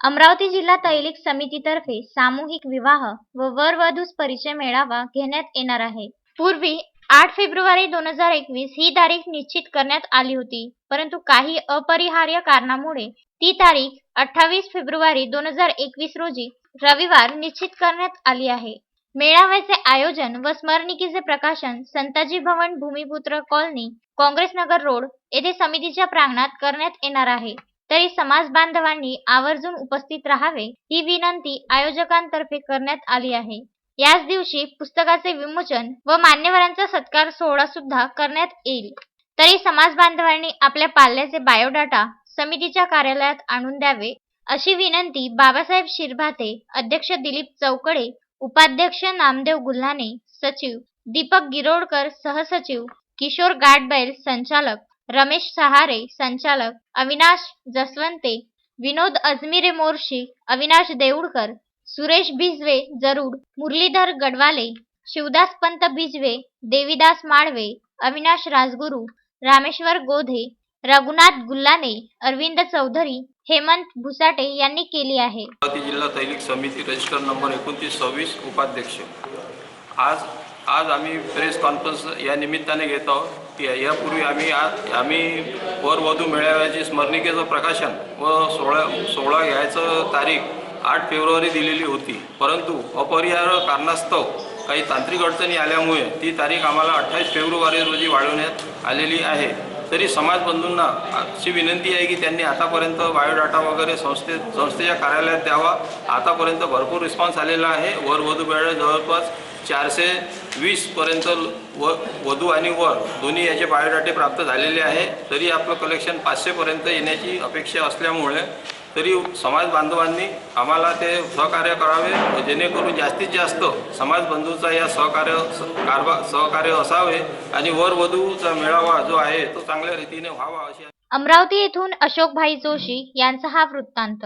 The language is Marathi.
अमरावती जिल्हा तैलिक समितीतर्फे सामूहिक विवाह व वर वधूस परिचय मेळावा घेण्यात येणार आहे. पूर्वी आठ फेब्रुवारी दोन हजार एकवीस ही तारीख निश्चित करण्यात आली होती परंतु काही अपरिहार्य कारणामुळे ती तारीख अठ्ठावीस फेब्रुवारी दोन हजार एकवीस रोजी रविवार निश्चित करण्यात आली आहे. मेळाव्याचे आयोजन व स्मरणिकेचे प्रकाशन Santaji Bhavan Bhumiputra colony Congress Nagar road येथे समितीच्या प्रांगणात करण्यात येणार आहे. तरी समाज बांधवांनी आवर्जून उपस्थित राहावे ही विनंती आयोजकांतर्फे करण्यात आली आहे. याच दिवशी पुस्तकाचे विमोचन व मान्यवरांचा सत्कार सोहळा सुद्धा करण्यात येईल. तरी समाज बांधवांनी आपल्या पाल्याचे बायोडाटा समितीच्या कार्यालयात आणून द्यावे अशी विनंती बाबासाहेब शिरभाते अध्यक्ष दिलीप चौकडे उपाध्यक्ष नामदेव गुल्हाने सचिव दीपक गिरोडकर सहसचिव किशोर गाडबैल संचालक रमेश सहारे संचालक अविनाश जसवंते विनोद अजमिरे मोर्शी अविनाश देऊळकर सुरेश भिजवे जरूड मुरलीधर गडवाले शिवदास पंत भिजवे देवीदास माळवे अविनाश राजगुरू रामेश्वर गोधे रघुनाथ गुल्लाने अरविंद चौधरी हेमंत भुसाटे यांनी केली आहे. जिल्हा समिती रजिस्टर नंबर एकोणतीस सव्वीस उपाध्यक्ष. आज आज आम्ही प्रेस कॉन्फरन्स या निमित्ताने घेत आहोत. की यापूर्वी आम्ही आज आम्ही वर वधू मेळाव्याचे स्मरणिकेचं प्रकाशन व सोळा सोहळा घ्यायचं तारीख आठ फेब्रुवारी दिलेली होती. परंतु अपरिहार्य कारणास्तव काही तांत्रिक अडचणी आल्यामुळे ती तारीख आम्हाला अठ्ठावीस फेब्रुवारी रोजी वाढवण्यात आलेली आहे. तरी समाज बंधूंना अशी विनंती आहे की त्यांनी आतापर्यंत बायोडाटा वगैरे संस्थे संस्थेच्या कार्यालयात द्यावा. आतापर्यंत भरपूर रिस्पॉन्स आलेला आहे. वर वधू वेळ जवळपास चारशे वीसपर्यंत व वधू आणि वर दोन्ही याचे बायोडाटे प्राप्त झालेले आहे. तरी आपलं कलेक्शन पाचशेपर्यंत येण्याची अपेक्षा असल्यामुळे तरी समाज बांधवांनी आम्हाला ते सहकार्य करावे. जेणेकरून जास्तीत जास्त समाज बंधूचा या सहकार्य कारभार सहकार्य असावे आणि वर वधूचा मेळावा जो आहे तो चांगल्या रीतीने व्हावा अशी अमरावती येथून अशोकभाई जोशी यांचा हा वृत्तांत.